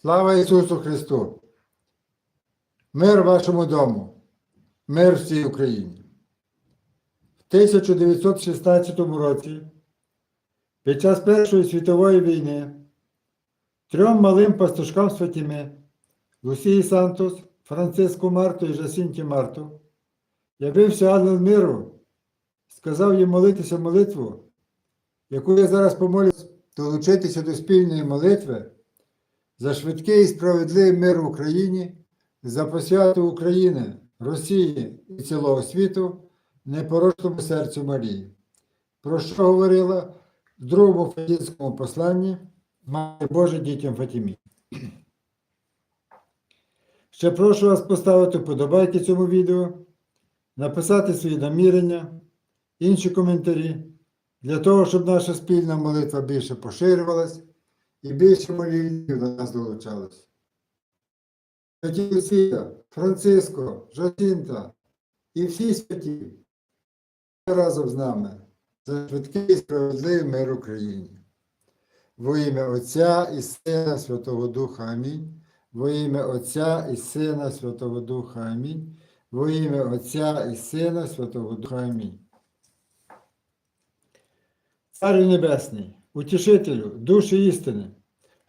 Слава Ісусу Христу! Мир вашому дому, мир всій Україні. В 1916 році, під час Першої світової війни, трьом малим пастушкам Святіми Лусії Сантос, Франциску Марту і Жасінті Марту явився ангел миру, сказав їм молитися молитву, яку я зараз помолюсь, долучитися до спільної молитви за швидкий і справедливий мир в Україні, за посвяту України, Росії і цілого світу, непорочному серцю Марії. Про що говорила в другому Фатінському посланні Мати Божа дітям Фатімі. Ще прошу вас поставити вподобайки цьому відео, написати свої намірення, інші коментарі, для того, щоб наша спільна молитва більше поширювалась і більше молитвів до нас долучалось. Святі Лусія, Франциско, Жацінта і всі святі разом з нами за швидкий і справедливий мир Україні. Во ім'я Отця і Сина Святого Духа Амінь. Во ім'я Отця і Сина Святого Духа Амінь. Во ім'я Отця і Сина Святого Духа Амінь. Царю Небесний, утішителю, душі істини,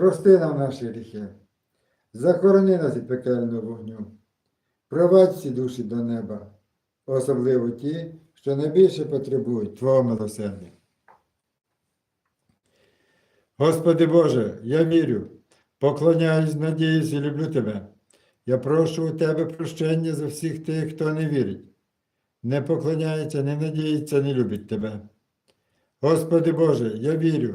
прости нам наші гріхи, захорони нас від пекельного вогню, провадь всі душі до неба, особливо ті, що найбільше потребують Твого милосердя. Господи Боже, я вірю, поклоняюсь, надіюсь і люблю Тебе. Я прошу у Тебе прощення за всіх тих, хто не вірить, не поклоняється, не надіється, не любить Тебе. Господи Боже, я вірю,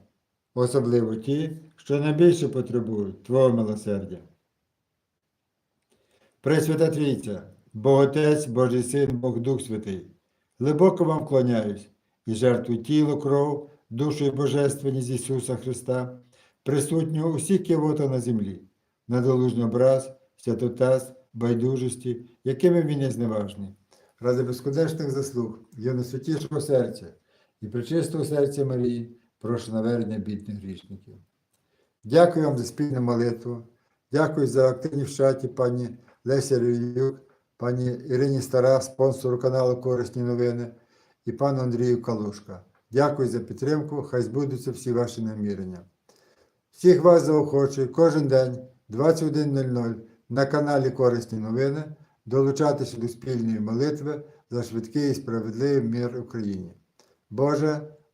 особливо ті, що найбільше потребують Твого милосердя. Пресвята Трійця, Бог Отець, Божий Син, Бог Дух Святий, глибоко вам вклоняюсь і жертвую тіло, кров, душу і божественність Ісуса Христа, присутнього у всіх кивота на землі, надолужний образ, святотаз, байдужості, якими він є зневажний, ради безконечних заслуг, його найсвятішого серця і причистого серця Марії, прошу навернення бідних грішників. Дякую вам за спільну молитву. Дякую за активні в чаті пані Лесі Рев'юк, пані Ірині Стара, спонсору каналу Корисні новини, і пану Андрію Калушка. Дякую за підтримку. Хай збудуться всі ваші намірення. Всіх вас заохочую кожен день 21.00 на каналі Корисні новини долучатися до спільної молитви за швидкий і справедливий мир Україні. Боже,